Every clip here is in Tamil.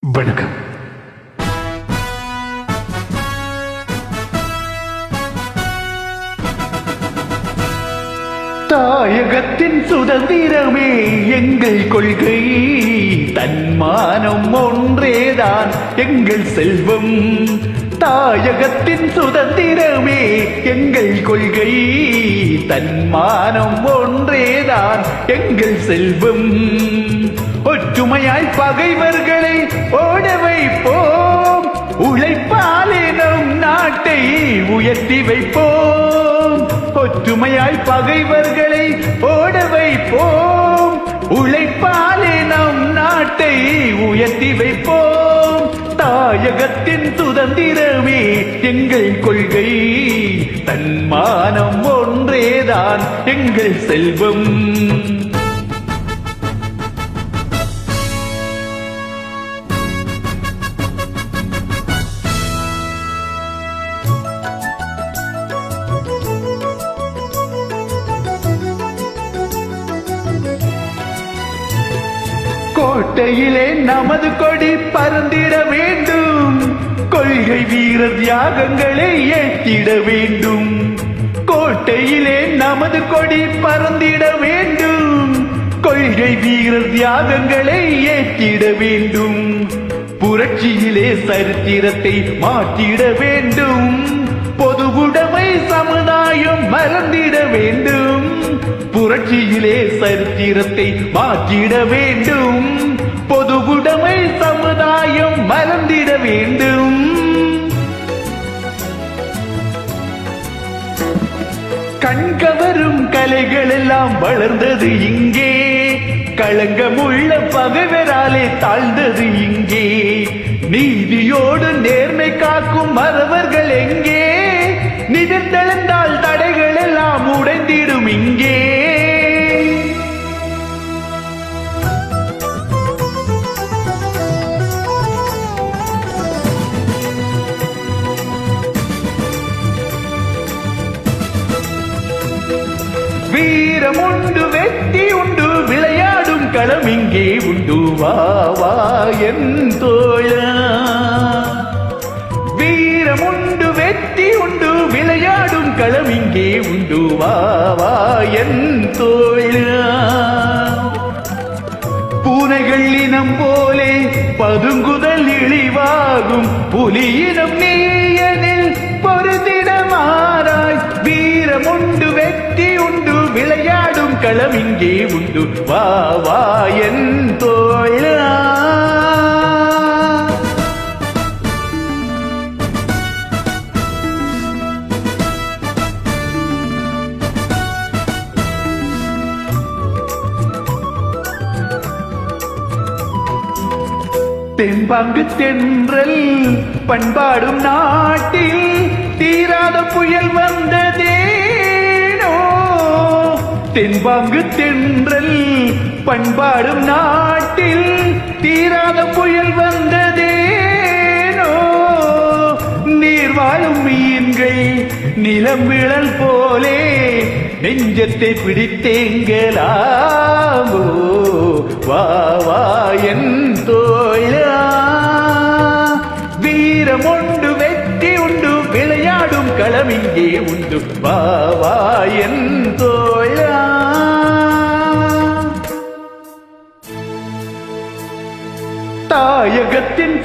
வணக்கம். தாயகத்தின் சுதந்திரமே எங்கள் கொள்கை. தன்மானம் ஒன்றேதான் எங்கள் செல்வம். தாயகத்தின் சுதந்திரமே எங்கள் கொள்கை. தன்மானம் ஒன்றேதான் எங்கள் செல்வம். ஒற்றுமையாய் பகைவர்களை ஓட வைப்போம். உழைப்பாலே நம் நாட்டை உயர்த்தி வைப்போம். ஒற்றுமையாய் பகைவர்களை ஓட வைப்போம். உழைப்பாலே நம் நாட்டை உயர்த்தி வைப்போம். தாயகத்தின் சுதந்திரமே எங்கள் கொள்கை. தன்மானம் ஒன்றேதான் எங்கள் செல்வம். கோட்டையிலே நமது கொடி பறந்திட வேண்டும். கொள்கை வீரர் தியாகங்களை ஏற்றிட வேண்டும். கோட்டையிலே நமது கொடி பறந்திட வேண்டும். கொள்கை வீரர் தியாகங்களை ஏற்றிட வேண்டும். புரட்சியிலே சரித்திரத்தை மாற்றிட வேண்டும். பொதுவுடைமை சமுதாயம் மறந்திட வேண்டும். புரட்சியிலே சரித்திரத்தை மாற்றிட வேண்டும். பொதுவுடைமை சமுதாயம் மறந்திட வேண்டும். கண்கவரும் கலைகள் எல்லாம் வளர்ந்தது இங்கே. களங்கமுள்ள பகைவராலே தாழ்ந்தது இங்கே. நீதியோடு நேர்மை காக்கும் மறவர்கள் எங்கே? வீரம் உண்டு வெற்றி உண்டு விளையாடும் களம் இங்கே உண்டு. வா வா என் தோழா. வீரம் உண்டு வெற்றி உண்டு விளையாடும் களம் இங்கே உண்டு. வா வா என் தோழா. பூனைகள் இனம் போலே பதுங்குதல் இழிவாகும் புலியினம் நீ விளையாடும் இங்கே உண்டு. வா வா என் தோழா தென்பாங்கு தென்றல் பண்பாடும் நாட்டில் தீராத புயல் வந்தது. தென்பாங்கு தென்றல் பண்பாடும் நாட்டில் தீராத புயல் வந்ததேனோ? நீர் வாழும் மீன்கள் நிலம் விழல் போலே நெஞ்சத்தை பிடித்தேங்கலாமோ வா வா என் தோழா. வீரம் உண்டு வெற்றி உண்டு விளையாடும் களம் இங்கே உண்டு. வா வா என் தோழ.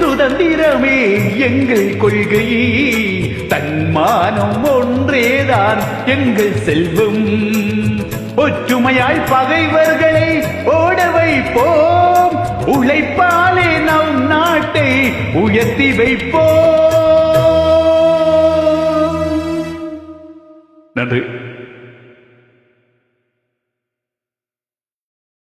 சுதந்திரமே எங்கள் கொள்கை. தன்மானம் ஒன்றேதான் எங்கள் செல்வம். ஒற்றுமையாய் பகைவர்களை ஓட வைப்போம். உழைப்பாலே நம் நாட்டை உயர்த்தி வைப்போம். நன்றி.